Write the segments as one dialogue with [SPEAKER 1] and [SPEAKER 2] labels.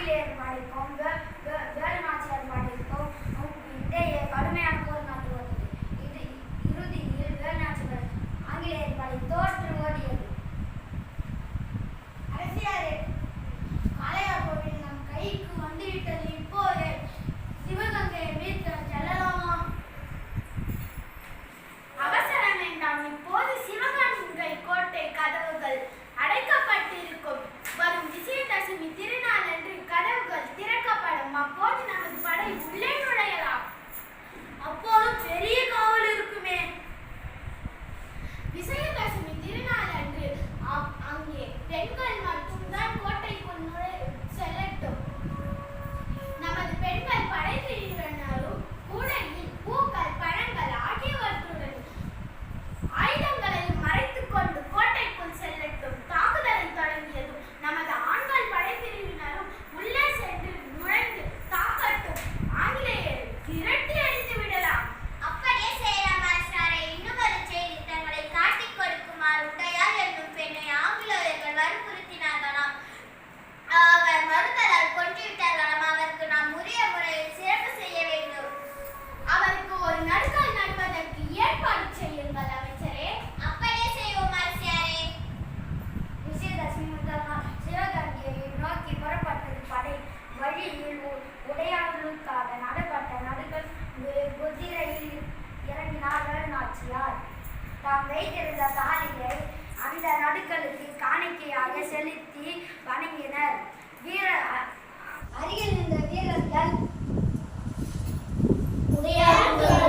[SPEAKER 1] ఆంగ్లేయుల వాడి కొంగ நாம் வைத்திருந்த தாலியை அந்த நடுக்களுக்கு காணிக்கையாக செலுத்தி வணங்கினர். வீர அருகில் இருந்த வீரர்கள் உடையார்கள்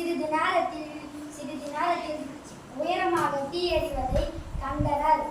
[SPEAKER 1] சிறிது நேரத்தில் சிறிது நேரத்தில் உயரமாக தீயறிவதை கண்டனர்.